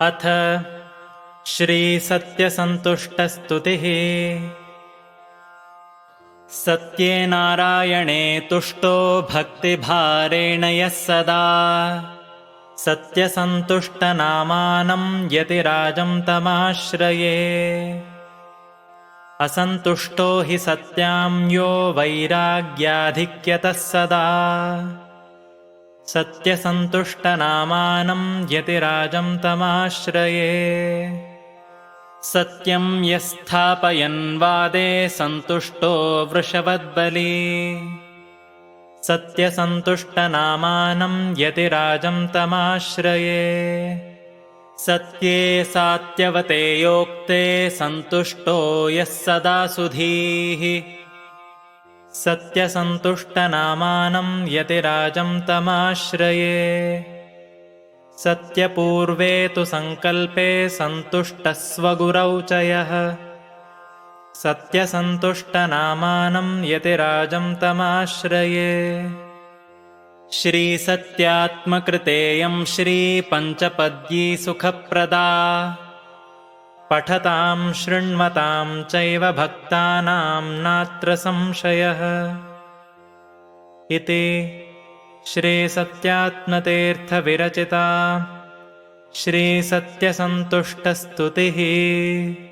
अथ श्रीसत्यसन्तुष्टस्तुतिः। सत्ये नारायणे तुष्टो भक्तिभारेण यः सदा। सत्यसन्तुष्टनामानं यतिराजं तमाश्रये। असन्तुष्टो हि सत्यां यो वैराग्याधिक्यतः सदा सत्यसन्तुष्टनामानं यतिराजं तमाश्रये। सत्यं यस्थापयन् वादे सन्तुष्टो वृषवद्बली। सत्यसन्तुष्टनामानं यतिराजं तमाश्रये। सत्ये सात्यवते योक्ते सन्तुष्टो यः सदा सुधीः सत्यसन्तुष्टनामानं यतिराजं तमाश्रये। सत्यपूर्वे तु सङ्कल्पे सन्तुष्टः स्वगुरौ च यः। सत्यसन्तुष्टनामानं यतिराजं तमाश्रये। श्रीसत्यात्मकृतेयं श्रीपञ्चपद्यी सुखप्रदा पठतां शृण्वतां चैव भक्तानां नात्र संशयः। इति श्रीसत्यात्मतीर्थविरचिता। श्रीसत्यसन्तुष्टस्तुतिः